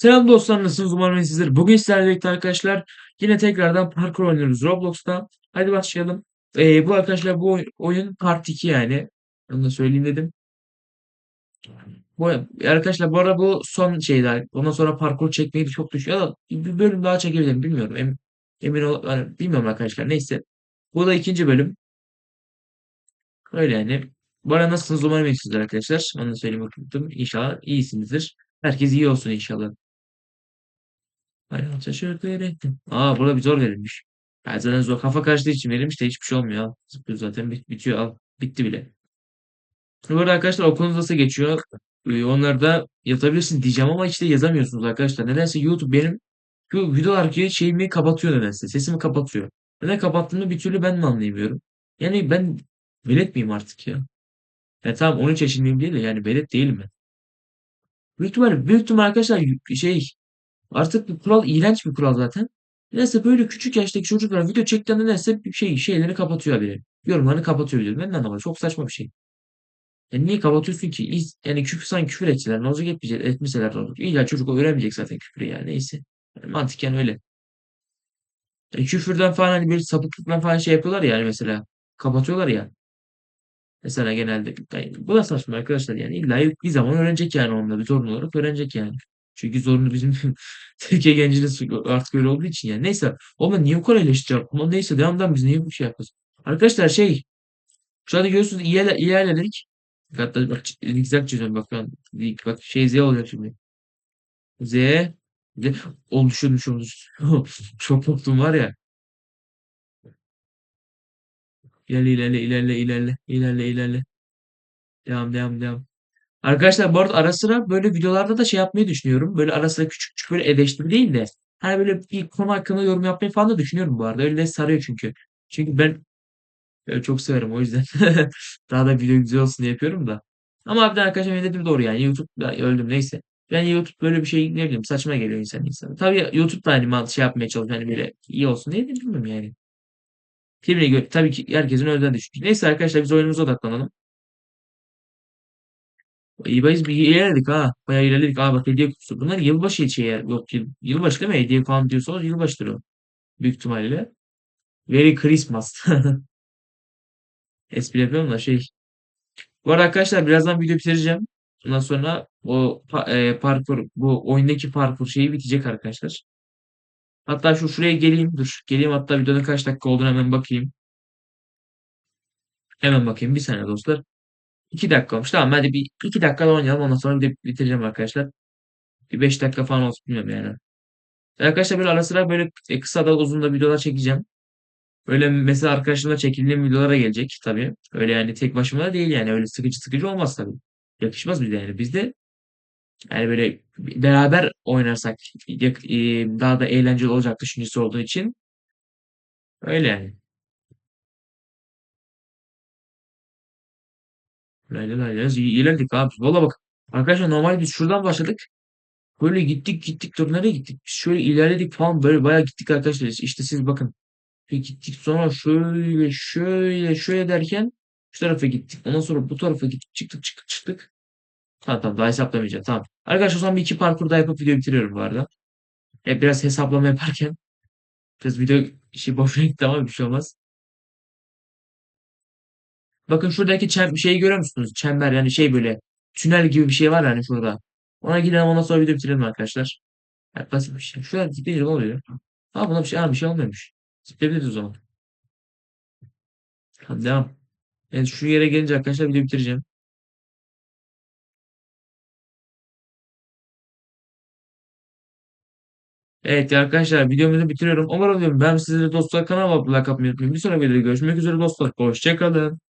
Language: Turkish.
Selam dostlar nasılsınız umarım iyisinizdir. Bugün sizlerle birlikte arkadaşlar yine tekrardan parkur oynuyoruz Roblox'ta. Hadi başlayalım. Ee, bu arkadaşlar bu oy- oyun part 2 yani. Onu da söyleyeyim dedim. Bu, arkadaşlar bu arada bu son şeyler. Ondan sonra parkur çekmeyi çok düşüyor. Ya da bir bölüm daha çekebilirim bilmiyorum. Em, emin ol, yani bilmiyorum arkadaşlar neyse. Bu da ikinci bölüm. Öyle yani. Bu arada nasılsınız umarım iyisinizdir arkadaşlar. Onu da söylemeyi unuttum. İnşallah iyisinizdir. Herkes iyi olsun inşallah. Hayat şaşırtı öğrettim. Aa burada bir zor verilmiş. Ben zaten zor kafa karıştığı için verilmiş de hiçbir şey olmuyor. Zıplıyor zaten bit- bitiyor. Al. Bitti bile. Bu arada arkadaşlar okulunuz nasıl geçiyor? Ee, onları da yazabilirsiniz diyeceğim ama işte yazamıyorsunuz arkadaşlar. Nedense YouTube benim şu videolardaki şeyimi kapatıyor nedense. Sesimi kapatıyor. Neden kapattığını bir türlü ben mi anlayamıyorum. Yani ben velet miyim artık ya? Ya tamam 13 yaşındayım değil de yani velet değilim ben. Büyük ihtimalle, büyük ihtimalle arkadaşlar şey Artık bu kural iğrenç bir kural zaten. Neyse böyle küçük yaştaki çocuklar video çektiğinde neyse bir şey şeyleri kapatıyor haberi. Yorumlarını kapatıyor diyor. Ben de anlamadım. Çok saçma bir şey. Yani niye kapatıyorsun ki? Yani küfür sanki küfür etseler ne olacak etmeyecek, etmeseler ne olur. İlla çocuk öğrenmeyecek zaten küfürü yani neyse. Yani mantıken öyle. Yani küfürden falan hani bir sapıklıktan falan şey yapıyorlar ya yani mesela. Kapatıyorlar ya. Mesela genelde. Yani bu da saçma arkadaşlar yani. İlla bir zaman öğrenecek yani onları. Zorunlu olarak öğrenecek yani. Çünkü zorunlu bizim Türkiye gencinin artık öyle olduğu için yani. Neyse. Ama niye kadar eleştireceğim? Ama neyse devamdan biz niye bu şey yapıyoruz? Arkadaşlar şey şu anda görüyorsunuz iyi ilerledik. Hatta bak zigzag çiziyorum bak ben. Bak şey Z olacak şimdi. Z Z oluşuyormuş olmuş. Çok korktum var ya. İlerle ilerle ilerle ilerle ilerle ilerle. Devam devam devam. Arkadaşlar bu arada ara sıra böyle videolarda da şey yapmayı düşünüyorum. Böyle ara sıra küçük küçük böyle eleştiri değil de hani böyle bir konu hakkında yorum yapmayı falan da düşünüyorum bu arada. Öyle sarıyor çünkü. Çünkü ben çok severim o yüzden. Daha da video güzel olsun diye yapıyorum da. Ama harbiden arkadaşlar benim dediğim doğru yani. YouTube öldüm neyse. Ben YouTube böyle bir şey ne bileyim saçma geliyor insan insana. Tabii YouTube da hani şey yapmaya çalışıyor. Hani böyle iyi olsun diye de bilmiyorum yani. Kimine göre tabii ki herkesin önden düşüncesi. Neyse arkadaşlar biz oyunumuza odaklanalım. İyi biz bir ilerledik ha. Bayağı ilerledik. Aa bak hediye kutusu. Bunlar yılbaşı şey ya. Yok yıl, yılbaşı değil mi? Hediye falan diyorsanız yılbaşıdır o. Büyük ihtimalle. Merry Christmas. Espri yapıyorum da şey. Bu arada arkadaşlar birazdan video bitireceğim. Ondan sonra o e, parkur bu oyundaki parkur şeyi bitecek arkadaşlar. Hatta şu şuraya geleyim. Dur. Geleyim hatta videonun kaç dakika olduğunu hemen bakayım. Hemen bakayım. Bir saniye dostlar. 2 dakika olmuş. Tamam hadi bir 2 dakika da oynayalım. Ondan sonra de bitireceğim arkadaşlar. Bir 5 dakika falan olsun bilmiyorum yani. Arkadaşlar böyle ara sıra böyle e, kısa da uzun da videolar çekeceğim. Öyle mesela arkadaşlarımla çekildiğim videolara gelecek tabii. Öyle yani tek başıma da değil yani. Öyle sıkıcı sıkıcı olmaz tabii. Yakışmaz bize yani. Biz de yani böyle beraber oynarsak e, daha da eğlenceli olacak düşüncesi olduğu için öyle yani. İyi ilerledik abi. Valla bak arkadaşlar normal biz şuradan başladık. Böyle gittik gittik dur nereye gittik? Biz şöyle ilerledik falan böyle bayağı gittik arkadaşlar. İşte siz bakın. Bir gittik sonra şöyle şöyle şöyle derken şu tarafa gittik. Ondan sonra bu tarafa gittik. Çıktık çıktık çıktık. Tamam tamam daha hesaplamayacağım. Tamam. Arkadaşlar o zaman bir iki parkur daha yapıp video bitiriyorum bu arada. Hep biraz hesaplama yaparken biraz video işi boşuna gitti ama bir şey olmaz. Bakın şuradaki çem şeyi görüyor musunuz? Çember yani şey böyle tünel gibi bir şey var yani şurada. Ona gidelim ondan sonra video bitirelim arkadaşlar. Yani basit bir şey. Şurada gidince ne oluyor? Ha buna bir şey, ha, bir şey olmuyormuş. Zıplayabiliriz o zaman. Hadi devam. Yani şu yere gelince arkadaşlar video bitireceğim. Evet arkadaşlar videomuzu bitiriyorum. Umarım ben sizlere dostlar kanalıma like atmayı unutmayın. Bir sonraki videoda görüşmek üzere dostlar. Hoşçakalın.